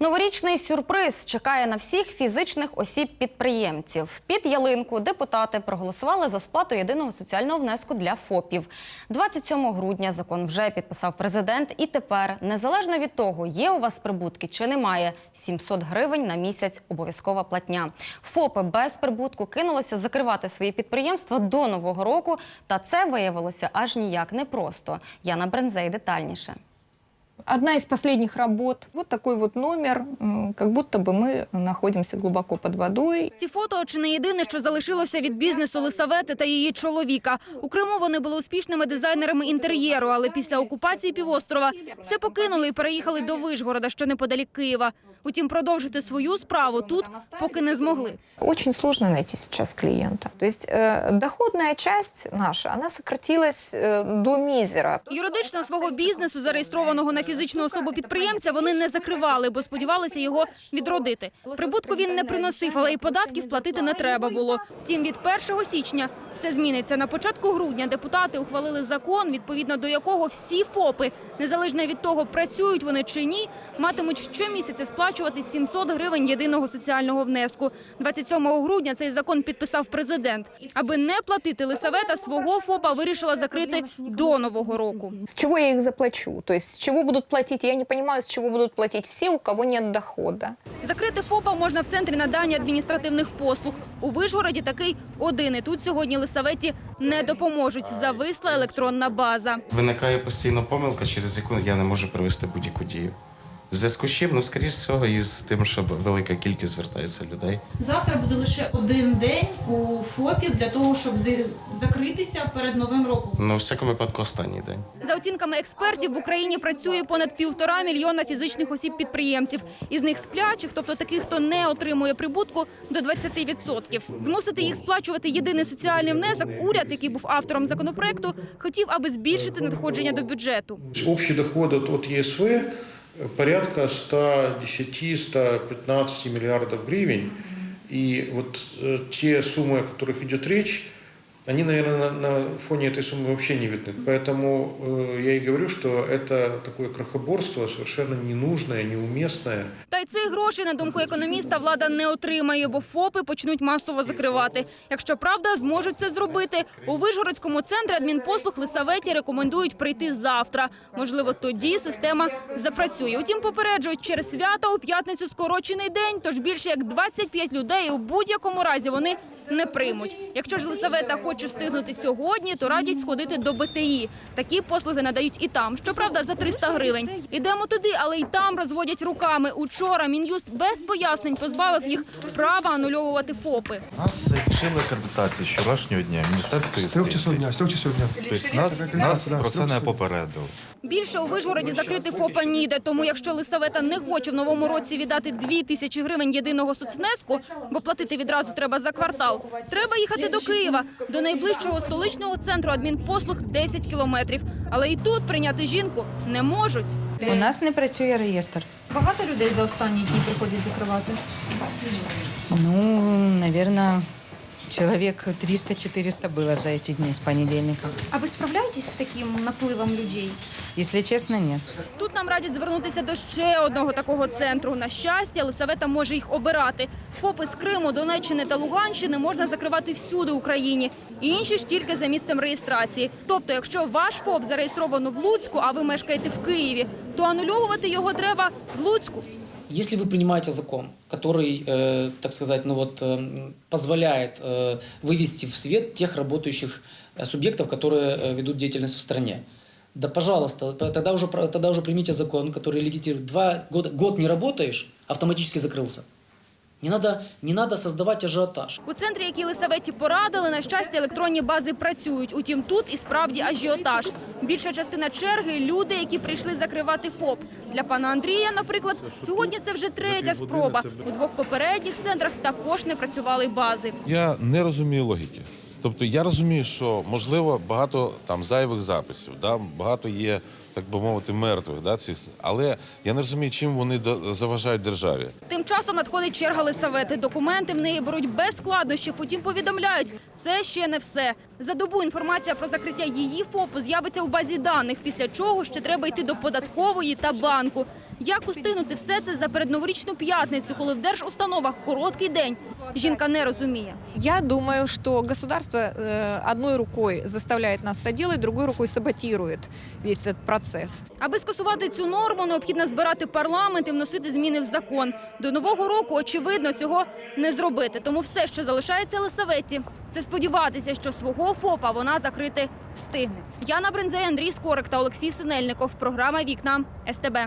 Новорічний сюрприз чекає на всіх фізичних осіб-підприємців. Під ялинку депутати проголосували за сплату єдиного соціального внеску для ФОПів. 27 грудня закон вже підписав президент. І тепер, незалежно від того, є у вас прибутки чи немає, 700 гривень на місяць обов'язкова платня. ФОПи без прибутку кинулися закривати свої підприємства до нового року. Та це виявилося аж ніяк непросто. Яна Брензей детальніше. Одна из последних работ. Вот такой вот номер, как будто бы мы находимся глубоко под водой. Ці фото чи не єдине, що залишилося від бізнесу Лисавети та її чоловіка. У Криму вони були успішними дизайнерами інтер'єру, але після окупації півострова все покинули і переїхали до Вишгорода, що неподалік Києва. Утім, продовжити свою справу тут поки не змогли. Очень сложно найти сейчас клиента. То есть э, доходная часть наша, она сократилась э, до мизера. Юридично свого бізнесу, зареєстрованого на фізичну особу підприємця, вони не закривали, бо сподівалися його відродити. Прибутку він не приносив, але і податків платити не треба було. Втім, від 1 січня все зміниться. На початку грудня депутати ухвалили закон, відповідно до якого всі ФОПи, незалежно від того, працюють вони чи ні, матимуть щомісяця сплачувати 700 гривень єдиного соціального внеску. 27 грудня цей закон підписав президент. Аби не платити Лисавета, свого ФОПа вирішила закрити до нового року. С чего я их заплачу? То есть с чего будут платить? Я не понимаю, с чего будут платить все, у кого нет дохода. Закрити ФОПа можна в центрі надання адміністративних послуг. У Вишгороді такий один. І тут сьогодні Лисаветі не допоможуть. Зависла електронна база. Виникає постійно помилка, через яку я не можу провести будь-яку дію. В зв'язку з чим, ну, скоріш всього, із тим, що велика кількість звертається людей. Завтра буде лише один день у ФОПі для того, щоб з- закритися перед новим роком. Ну, у всякому випадку, останній день. За оцінками експертів, в Україні працює понад півтора мільйона фізичних осіб-підприємців. Із них сплячих, тобто таких, хто не отримує прибутку, до 20%. Змусити їх сплачувати єдиний соціальний внесок. Уряд, який був автором законопроекту, хотів, аби збільшити надходження до бюджету. Общий доход от, от ЕСВ э, порядка 110-115 миллиардов гривен. И вот э, те суммы, о которых идет речь, они, наверное, на, на фоне этой суммы вообще не видны. Поэтому э, я и говорю, что это такое крохоборство совершенно ненужное, неуместное. Та й цих грошей, на думку економіста, влада не отримає, бо ФОПи почнуть масово закривати. Якщо правда, зможуть це зробити. У Вишгородському центрі адмінпослуг Лисаветі рекомендують прийти завтра. Можливо, тоді система запрацює. Утім, попереджують, через свята у п'ятницю скорочений день, тож більше як 25 людей у будь-якому разі вони не приймуть. Якщо ж Лисавета хоче встигнути сьогодні, то радять сходити до БТІ. Такі послуги надають і там. Щоправда, за 300 гривень. Ідемо туди, але й там розводять руками. Учора Мін'юст без пояснень позбавив їх права анульовувати ФОПи. Нас лишили акредитації з вчорашнього дня Міністерство часов юстиції. дня, с трех часов дня. Тобто нас, нас про це не попередили. Більше у Вишгороді закрити ФОПа ніде. Тому якщо Лисавета не хоче в новому році віддати 2 тисячі гривень єдиного соцвнеску, бо платити відразу треба за квартал, треба їхати до Києва, до найближчого столичного центру адмінпослуг 10 кілометрів. Але і тут прийняти жінку не можуть. У нас не працює реєстр. Багато людей за останні дні приходять закривати. Ну, наверное, человек 300-400 было за эти дни с понедельника. А ви справляєтесь з таким напливом людей? Если честно, нет. Тут нам радять звернутися до ще одного такого центру. На щастя, Лисавета може їх обирати. ФОПи з Криму, Донеччини та Луганщини можна закривати всюди в Україні. Інші ж тільки за місцем реєстрації. Тобто, якщо ваш ФОП зареєстровано в Луцьку, а ви мешкаєте в Києві, то анульовувати його треба в Луцьку Если вы принимаете закон, который, э, так сказать, ну вот, э, позволяет э, вывести в свет тех работающих э, субъектов, которые э, ведут деятельность в стране, да, пожалуйста, п- тогда уже, про- тогда уже примите закон, который легитимирует. Два года, год не работаешь, автоматически закрылся. Не надо, не надо создавать ажиотаж. У центрі, які Лисаветі порадили, на щастя, електронні бази працюють. Утім, тут і справді ажіотаж. Більша частина черги – люди, які прийшли закривати ФОП. Для пана Андрія, наприклад, сьогодні це вже третя спроба. У двох попередніх центрах також не працювали бази. Я не розумію логіки. Тобто я розумію, що можливо багато там зайвих записів, да? багато є так би мовити, мертвих. Да, цих. Але я не розумію, чим вони до- заважають державі. Тим часом надходить черга Лисавети. Документи в неї беруть без складнощів. Утім, повідомляють, це ще не все. За добу інформація про закриття її ФОПу з'явиться у базі даних, після чого ще треба йти до податкової та банку. Як устигнути все це за передноворічну п'ятницю, коли в держустановах короткий день? Жінка не розуміє. Я думаю, что государство э, одной рукой заставляет нас это делать, другой рукой саботирует весь этот процесс. Аби скасувати цю норму, необхідно збирати парламент і вносити зміни в закон. До нового року, очевидно, цього не зробити. Тому все, що залишається Лисаветті, це сподіватися, що свого ФОПа вона закрити встигне. Яна Бринзей, Андрій Скорик та Олексій Синельников. Програма Вікна СТБ.